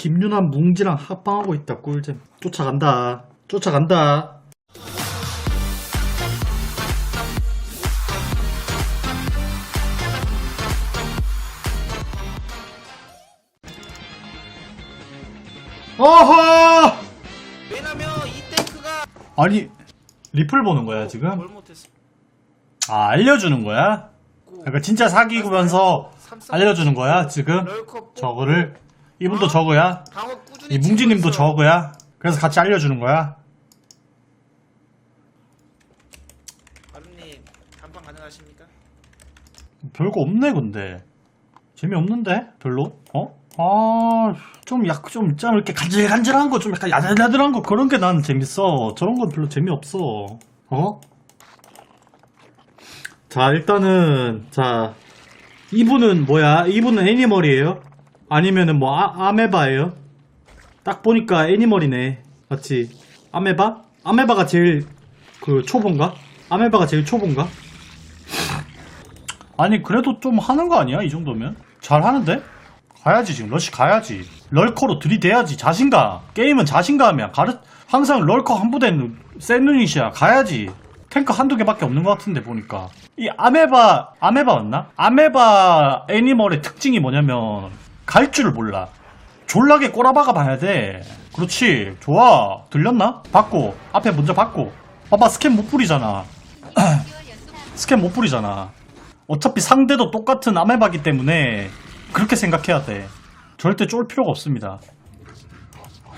김윤환 뭉지랑 합방하고 있다 꿀잼 쫓아간다 쫓아간다 어허 왜냐면 이 탱크가 아니 리플 보는 거야 지금? 아 알려주는 거야? 그러니까 진짜 사귀면서 알려주는 거야 지금? 저거를 이분도 저거야? 꾸준히 이 뭉지님도 치고 있어요. 저거야? 그래서 같이 알려주는 거야? 아름님 단판 가능하십니까? 별거 없네 근데 재미없는데 별로? 어? 아좀 약간 좀 있잖아 이렇게 간질간질한 거 좀 약간 야들야들한 거 그런 게 난 재밌어 저런 건 별로 재미없어 어? 자 일단은 자 이분은 뭐야 이분은 애니멀이에요? 아니면은 뭐 아, 아메바예요? 딱 보니까 애니멀이네. 맞지? 아메바? 아메바가 제일 그 초본가? 아메바가 제일 초본가? 아니 그래도 좀 하는 거 아니야? 이 정도면? 잘 하는데? 가야지 지금. 러시 가야지. 럴커로 들이대야지. 자신감. 게임은 자신감이야. 가르 항상 럴커 한 부대는 센 유닛이야. 가야지. 탱크 한두 개밖에 없는 것 같은데 보니까. 이 아메바 아메바였나? 아메바 애니멀의 특징이 뭐냐면 갈 줄을 몰라. 졸라게 꼬라박아 봐야 돼. 그렇지. 좋아. 들렸나? 받고. 앞에 먼저 받고. 봐봐 스캔 못 뿌리잖아. 스캔 못 뿌리잖아. 어차피 상대도 똑같은 아메바기 때문에 그렇게 생각해야 돼. 절대 쫄 필요가 없습니다.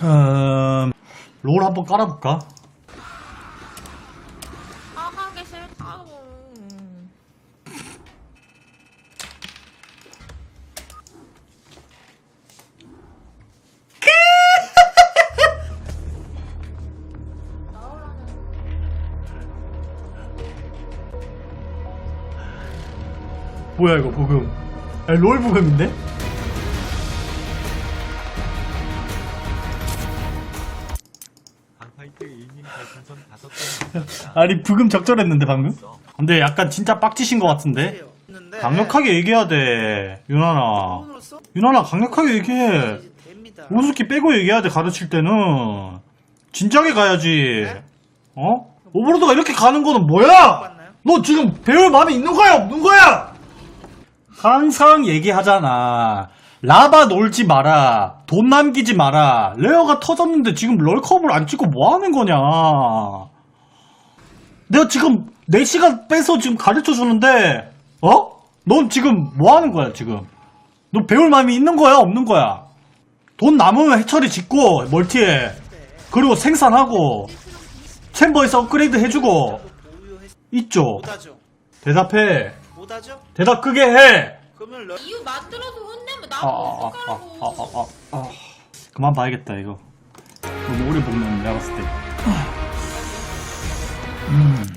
음, 롤 한번 깔아볼까? 아 하기 싫다고 뭐야 이거 부금? 야, 롤 부금인데? 강파이트 1님 별풍선 5개 아니 부금 적절했는데 방금? 근데 약간 진짜 빡치신 것 같은데? 있는데 강력하게 얘기해야 돼 유나나 유나나 강력하게 얘기해 이제 됩니다. 우습게 빼고 얘기해야 돼 가르칠 때는 진작에 가야지 어? 오버로드가 이렇게 가는 거는 뭐야? 너 지금 배울 마음이 있는 거야 없는 거야? 항상 얘기하잖아. 라바 놀지 마라. 돈 남기지 마라. 레어가 터졌는데 지금 럴컵을 안 찍고 뭐 하는 거냐. 내가 지금 4시간 빼서 지금 가르쳐 주는데 어? 넌 지금 뭐 하는 거야 지금? 너 배울 마음이 있는 거야 없는 거야? 돈 남으면 해처리 짓고 멀티에. 그리고 생산하고 챔버에서 업그레이드 해주고. 있죠. 대답해 못하죠? 대답 크게 해! 그러면 러... 이유 만들어서 혼내면 나못 아, 아, 아, 아, 아, 아, 아, 아. 그만 봐야겠다, 이거. 너무 오래 보면 내가 봤을 때. 음.